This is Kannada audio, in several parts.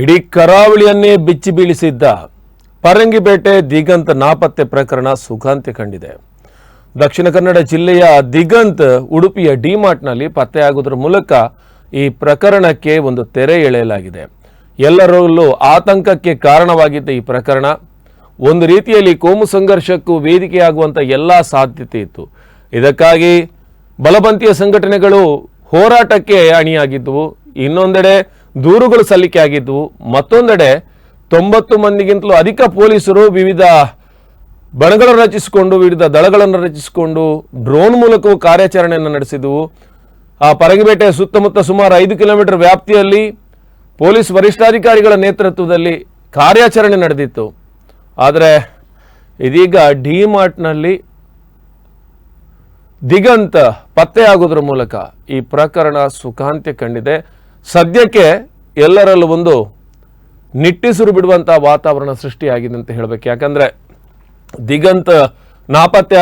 ಇಡೀ ಕರಾವಳಿಯನ್ನೇ ಬಿಚ್ಚಿ ಬೀಳಿಸಿದ್ದ ಪರಂಗಿಪೇಟೆ ದಿಗಂತ್ ನಾಪತ್ತೆ ಪ್ರಕರಣ ಸುಖಾಂತ್ಯ ಕಂಡಿದೆ. ದಕ್ಷಿಣ ಕನ್ನಡ ಜಿಲ್ಲೆಯ ದಿಗಂತ್ ಉಡುಪಿಯ ಡಿಮಾರ್ಟ್ನಲ್ಲಿ ಪತ್ತೆಯಾಗುವುದರ ಮೂಲಕ ಈ ಪ್ರಕರಣಕ್ಕೆ ಒಂದು ತೆರೆ ಎಳೆಯಲಾಗಿದೆ. ಎಲ್ಲರಲ್ಲೂ ಆತಂಕಕ್ಕೆ ಕಾರಣವಾಗಿದ್ದ ಈ ಪ್ರಕರಣ. ಒಂದು ರೀತಿಯಲ್ಲಿ ಕೋಮು ಸಂಘರ್ಷಕ್ಕೂ ವೇದಿಕೆಯಾಗುವಂಥ ಎಲ್ಲ ಸಾಧ್ಯತೆ ಇತ್ತು. ಇದಕ್ಕಾಗಿ ಬಲಪಂಥೀಯ ಸಂಘಟನೆಗಳು ಹೋರಾಟಕ್ಕೆ ಅಣಿಯಾಗಿದ್ದವು. ಇನ್ನೊಂದೆಡೆ ದೂರುಗಳು ಸಲ್ಲಿಕೆ ಆಗಿದ್ದವು ಮತ್ತೊಂದೆಡೆ ತೊಂಬತ್ತು ಮಂದಿಗಿಂತಲೂ ಅಧಿಕ ಪೊಲೀಸರು ವಿವಿಧ ಬಣಗಳನ್ನು ರಚಿಸಿಕೊಂಡು, ವಿವಿಧ ದಳಗಳನ್ನು ರಚಿಸಿಕೊಂಡು ಡ್ರೋನ್ ಮೂಲಕವೂ ಕಾರ್ಯಾಚರಣೆಯನ್ನು ನಡೆಸಿದವು. ಆ ಪರಗಿಬೇಟೆಯ ಸುತ್ತಮುತ್ತ ಸುಮಾರು ಐದು ಕಿಲೋಮೀಟರ್ ವ್ಯಾಪ್ತಿಯಲ್ಲಿ ಪೊಲೀಸ್ ವರಿಷ್ಠಾಧಿಕಾರಿಗಳ ನೇತೃತ್ವದಲ್ಲಿ ಕಾರ್ಯಾಚರಣೆ ನಡೆದಿತ್ತು. ಆದರೆ ಇದೀಗ ಡಿ ಮಾರ್ಟ್ನಲ್ಲಿ ದಿಗಂತ ಪತ್ತೆಯಾಗುವುದರ ಮೂಲಕ ಈ ಪ್ರಕರಣ ಸುಖಾಂತ್ಯ ಕಂಡಿದೆ. ಸದ್ಯಕ್ಕೆ ಎಲ್ಲರಲ್ಲೂ ಒಂದು ನಿಟ್ಟಿಸಿರು ಬಿಡುವಂಥ ವಾತಾವರಣ ಸೃಷ್ಟಿಯಾಗಿದೆ ಅಂತ ಹೇಳಬೇಕು. ಯಾಕಂದರೆ ದಿಗಂತ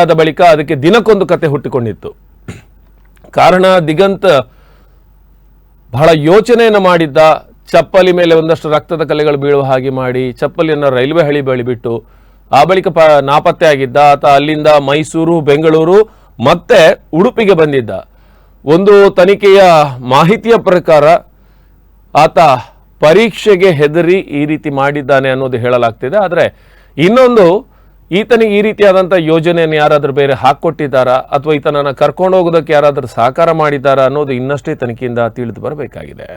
ಆದ ಬಳಿಕ ಅದಕ್ಕೆ ದಿನಕ್ಕೊಂದು ಕತೆ ಹುಟ್ಟಿಕೊಂಡಿತ್ತು. ಕಾರಣ ದಿಗಂತ ಬಹಳ ಯೋಚನೆಯನ್ನು ಮಾಡಿದ್ದ, ಚಪ್ಪಲಿ ಮೇಲೆ ಒಂದಷ್ಟು ರಕ್ತದ ಕಲೆಗಳು ಬೀಳುವ ಹಾಗೆ ಮಾಡಿ, ಚಪ್ಪಲಿಯನ್ನು ರೈಲ್ವೆ ಹಳಿ ಬಳಿ ಬಿಟ್ಟು ಆ ಬಳಿಕ ಪ ನಾಪತ್ತೆ ಆಗಿದ್ದ, ಆತ ಅಲ್ಲಿಂದ ಮೈಸೂರು, ಬೆಂಗಳೂರು, ಮತ್ತೆ ಉಡುಪಿಗೆ ಬಂದಿದ್ದ. ಒಂದು ತನಿಖೆಯ ಮಾಹಿತಿಯ ಪ್ರಕಾರ ಆತ ಪರೀಕ್ಷೆಗೆ ಹೆದರಿ ಈ ರೀತಿ ಮಾಡಿದ್ದಾನೆ ಅನ್ನೋದು ಹೇಳಲಾಗ್ತಿದೆ. ಆದರೆ ಇನ್ನೊಂದು, ಈತನಿಗೆ ಈ ರೀತಿಯಾದಂಥ ಯೋಜನೆಯನ್ನು ಯಾರಾದರೂ ಬೇರೆ ಹಾಕ್ಕೊಟ್ಟಿದ್ದಾರಾ? ಅಥವಾ ಈತನನ್ನು ಕರ್ಕೊಂಡು ಹೋಗೋದಕ್ಕೆ ಯಾರಾದರೂ ಸಹಕಾರ ಮಾಡಿದ್ದಾರಾ ಅನ್ನೋದು ಇನ್ನಷ್ಟೇ ತನಿಖೆಯಿಂದ ತಿಳಿದು ಬರಬೇಕಾಗಿದೆ.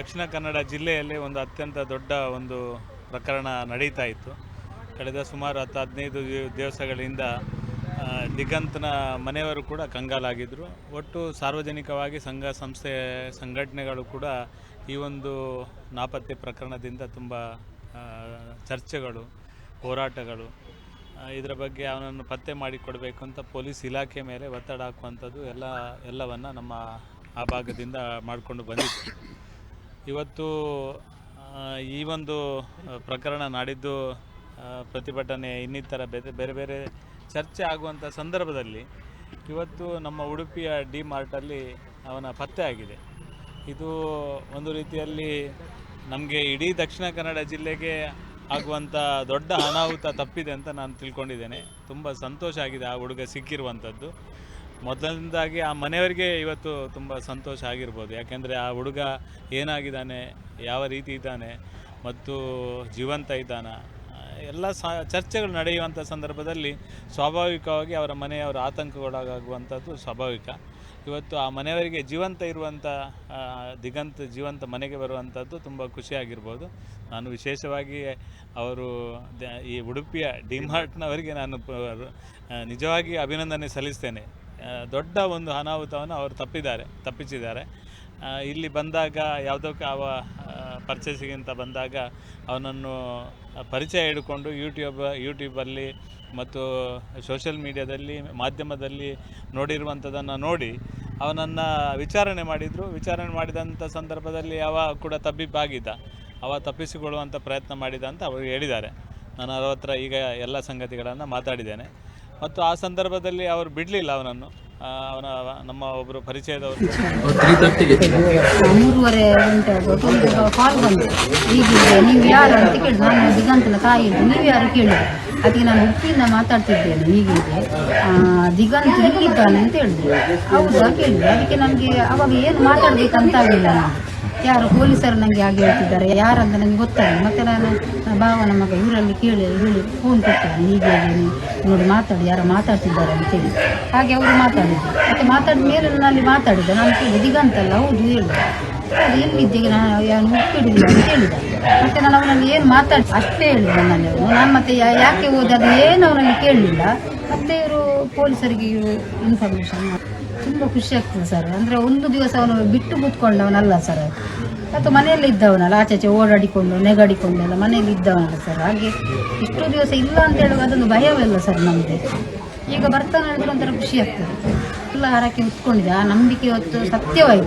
ದಕ್ಷಿಣ ಕನ್ನಡ ಜಿಲ್ಲೆಯಲ್ಲಿ ಒಂದು ಅತ್ಯಂತ ದೊಡ್ಡ ಒಂದು ಪ್ರಕರಣ ನಡೀತಾ ಇತ್ತು. ಕಳೆದ ಸುಮಾರು ಹತ್ತು ಹದಿನೈದು ದಿವಸಗಳಿಂದ ದಿಗಂತನ ಮನೆಯವರು ಕೂಡ ಕಂಗಾಲಾಗಿದ್ದರು ಒಟ್ಟು ಸಾರ್ವಜನಿಕವಾಗಿ ಸಂಘ ಸಂಸ್ಥೆ, ಸಂಘಟನೆಗಳು ಕೂಡ ಈ ಒಂದು ನಾಪತ್ತೆ ಪ್ರಕರಣದಿಂದ ತುಂಬ ಚರ್ಚೆಗಳು, ಹೋರಾಟಗಳು ಇದರ ಬಗ್ಗೆ ಅವನನ್ನು ಪತ್ತೆ ಮಾಡಿಕೊಡಬೇಕು ಅಂತ ಪೊಲೀಸ್ ಇಲಾಖೆ ಮೇಲೆ ಒತ್ತಡ ಹಾಕುವಂಥದ್ದು ಎಲ್ಲ, ಎಲ್ಲವನ್ನು ನಮ್ಮ ಆ ಭಾಗದಿಂದ ಮಾಡಿಕೊಂಡು ಬಂದಿತ್ತು. ಇವತ್ತು ಈ ಒಂದು ಪ್ರಕರಣ ನಾಡಿದ್ದು ಪ್ರತಿಭಟನೆ ಇನ್ನಿತರ ಬೇರೆ ಬೇರೆ ಬೇರೆ ಚರ್ಚೆ ಆಗುವಂಥ ಸಂದರ್ಭದಲ್ಲಿ ಇವತ್ತು ನಮ್ಮ ಉಡುಪಿಯ ಡಿ ಮಾರ್ಟಲ್ಲಿ ಅವನ ಪತ್ತೆ ಆಗಿದೆ. ಇದು ಒಂದು ರೀತಿಯಲ್ಲಿ ನಮಗೆ ಇಡೀ ದಕ್ಷಿಣ ಕನ್ನಡ ಜಿಲ್ಲೆಗೆ ಆಗುವಂಥ ದೊಡ್ಡ ಅನಾಹುತ ತಪ್ಪಿದೆ ಅಂತ ನಾನು ತಿಳ್ಕೊಂಡಿದ್ದೇನೆ. ತುಂಬ ಸಂತೋಷ ಆಗಿದೆ ಆ ಹುಡುಗ ಸಿಕ್ಕಿರುವಂಥದ್ದು ಮೊದಲನೇದಾಗಿ ಆ ಮನೆಯವರಿಗೆ ಇವತ್ತು ತುಂಬ ಸಂತೋಷ ಆಗಿರ್ಬೋದು. ಯಾಕೆಂದರೆ ಆ ಹುಡುಗ ಏನಾಗಿದ್ದಾನೆ, ಯಾವ ರೀತಿ ಇದ್ದಾನೆ ಮತ್ತು ಜೀವಂತ ಇದ್ದಾನ, ಎಲ್ಲ ಸ, ಚರ್ಚೆಗಳು ನಡೆಯುವಂಥ ಸಂದರ್ಭದಲ್ಲಿ ಸ್ವಾಭಾವಿಕವಾಗಿ ಅವರ ಮನೆಯವರ ಆತಂಕಗೊಳಗಾಗುವಂಥದ್ದು ಸ್ವಾಭಾವಿಕ. ಇವತ್ತು ಆ ಮನೆಯವರಿಗೆ ಜೀವಂತ ಇರುವಂಥ ದಿಗಂತ, ಜೀವಂತ ಮನೆಗೆ ಬರುವಂಥದ್ದು ತುಂಬ ಖುಷಿಯಾಗಿರ್ಬೋದು ನಾನು ವಿಶೇಷವಾಗಿ ಅವರು ಈ ಉಡುಪಿಯ ಡಿಮಾರ್ಟ್ನವರಿಗೆ ನಾನು ನಿಜವಾಗಿ ಅಭಿನಂದನೆ ಸಲ್ಲಿಸ್ತೇನೆ. ದೊಡ್ಡ ಒಂದು ಅನಾಹುತವನ್ನು ಅವರು ತಪ್ಪಿದ್ದಾರೆ, ತಪ್ಪಿಸಿದ್ದಾರೆ. ಇಲ್ಲಿ ಬಂದಾಗ ಯಾವುದಕ್ಕೆ ಅವ ಪರ್ಚೇಸಿಗಿಂತ ಬಂದಾಗ ಅವನನ್ನು ಪರಿಚಯ ಹಿಡ್ಕೊಂಡು ಯೂಟ್ಯೂಬ್ ಯೂಟ್ಯೂಬಲ್ಲಿ ಮತ್ತು ಸೋಷಿಯಲ್ ಮೀಡಿಯಾದಲ್ಲಿ ಮಾಧ್ಯಮದಲ್ಲಿ ನೋಡಿರುವಂಥದ್ದನ್ನು ನೋಡಿ ಅವನನ್ನು ವಿಚಾರಣೆ ಮಾಡಿದರು. ವಿಚಾರಣೆ ಮಾಡಿದಂಥ ಸಂದರ್ಭದಲ್ಲಿ ಅವ ಕೂಡ ತಬ್ಬಿಬ್ಬಾಗಿದ್ದ. ಅವ ತಪ್ಪಿಸಿಕೊಳ್ಳುವಂಥ ಪ್ರಯತ್ನ ಮಾಡಿದ ಅಂತ ಅವರು ಹೇಳಿದ್ದಾರೆ. ನಾನು ಅವರ ಹತ್ರ ಈಗ ಎಲ್ಲ ಸಂಗತಿಗಳನ್ನು ಮಾತಾಡಿದ್ದೇನೆ. ಮತ್ತು ಆ ಸಂದರ್ಭದಲ್ಲಿ ಅವರು ಬಿಡಲಿಲ್ಲ ಅವನನ್ನು. ಅವನ ನಮ್ಮ ಒಬ್ಬರು ಪರಿಚಯದವರು. ಮೂರುವರೆ ಗಂಟೆ ಕಾಲ್ ಬಂತು. ಹೀಗಿದೆ ನೀವು ಯಾರು ಅಂತ ಕೇಳಿದ್ರು. ನಾನು ದಿಗಂತನ ತಾಯಿ ಇದ್ದು. ನೀವು ಯಾರು ಕೇಳಿದ್ರು. ಅದಕ್ಕೆ ನಾನು ಹುಟ್ಟಿಯಿಂದ ಮಾತಾಡ್ತಿದ್ದೇನೆ. ಆ, ದಿಗಂತ ಇಲ್ಲಿದ್ದಾನೆ ಅಂತ ಹೇಳಿದ್ರು. ಹೌದಾ? ಕೇಳಿದ್ರು. ಅದಕ್ಕೆ ನಮಗೆ ಅವಾಗ ಏನು ಮಾತಾಡ್ಬೇಕಂತ ಆಗಲಿಲ್ಲ. ನಾವು ಯಾರು ಪೊಲೀಸರು ನನಗೆ ಹಾಗೆ ಹೇಳ್ತಿದ್ದಾರೆ? ಯಾರಂತ ನನಗೆ ಗೊತ್ತಾಗಿ ಮತ್ತೆ ನಾನು ಭಾವನ ಮಗ ಇವರಲ್ಲಿ ಕೇಳಿ, ಹೇಳಿ ಫೋನ್ ಕೊಟ್ಟಿದ್ದೆ ಹೀಗೆ ನೋಡಿ ಮಾತಾಡಿ, ಯಾರು ಮಾತಾಡ್ತಿದ್ದಾರೆ ಅಂತೇಳಿ ಹಾಗೆ ಅವರು ಮಾತಾಡಿದ್ರು. ಮತ್ತೆ ಮಾತಾಡಿದ ಮೇಲೆ ನಾನು ಮಾತಾಡಿದ್ದೆ. ನಾನು ಕೇಳಿದೆ ದಿಗಂತಲ್ಲ ಹೌದು ಹೇಳಿದೆ ಅದು ಎಲ್ಲಿದ್ದೀಗ ನಾನು ಯಾರು ಉಪ್ಪಿಡಿಲ್ಲ ಅಂತ ಹೇಳಿದೆ. ಮತ್ತೆ ನಾನು ಅವನಲ್ಲಿ ಏನು ಮಾತಾಡಿ ಅಷ್ಟೇ ಹೇಳಿದೆ ನನ್ನಲ್ಲಿ ನಾನು ಮತ್ತೆ ಯಾಕೆ ಹೋದೆ ಅದು ಏನು ಅವನಲ್ಲಿ ಕೇಳಲಿಲ್ಲ. ಮತ್ತೆ ಇವರು ಪೊಲೀಸರಿಗೆ ಇನ್ಫಾರ್ಮೇಷನ್ ತುಂಬ ಖುಷಿ ಆಗ್ತದೆ ಸರ್ ಅಂದರೆ ಒಂದು ದಿವಸ ಅವನು ಬಿಟ್ಟು ಕೂತ್ಕೊಂಡವನಲ್ಲ ಸರ್ ಮತ್ತು ಮನೆಯಲ್ಲಿ ಇದ್ದವನಲ್ಲ ಆಚೆಚೆ ಓಡಾಡಿಕೊಂಡು, ನೆಗಾಡಿಕೊಂಡು ಎಲ್ಲ ಮನೆಯಲ್ಲಿ ಇದ್ದವನಲ್ಲ ಸರ್ ಹಾಗೆ ಇಷ್ಟು ದಿವಸ ಇಲ್ಲ ಅಂತ ಹೇಳುವಾಗ ಅದೊಂದು ಭಯವಿಲ್ಲ ಸರ್ ನಮಗೆ ಈಗ ಬರ್ತಾನೆ ಹೇಳಿದ್ರೆ ಒಂಥರ ಖುಷಿ ಆಗ್ತದೆ. ಎಲ್ಲ ಹರಕೆ ಉತ್ಕೊಂಡಿದೆ ಆ ನಂಬಿಕೆ ಇವತ್ತು ಸತ್ಯವಾಯಿತು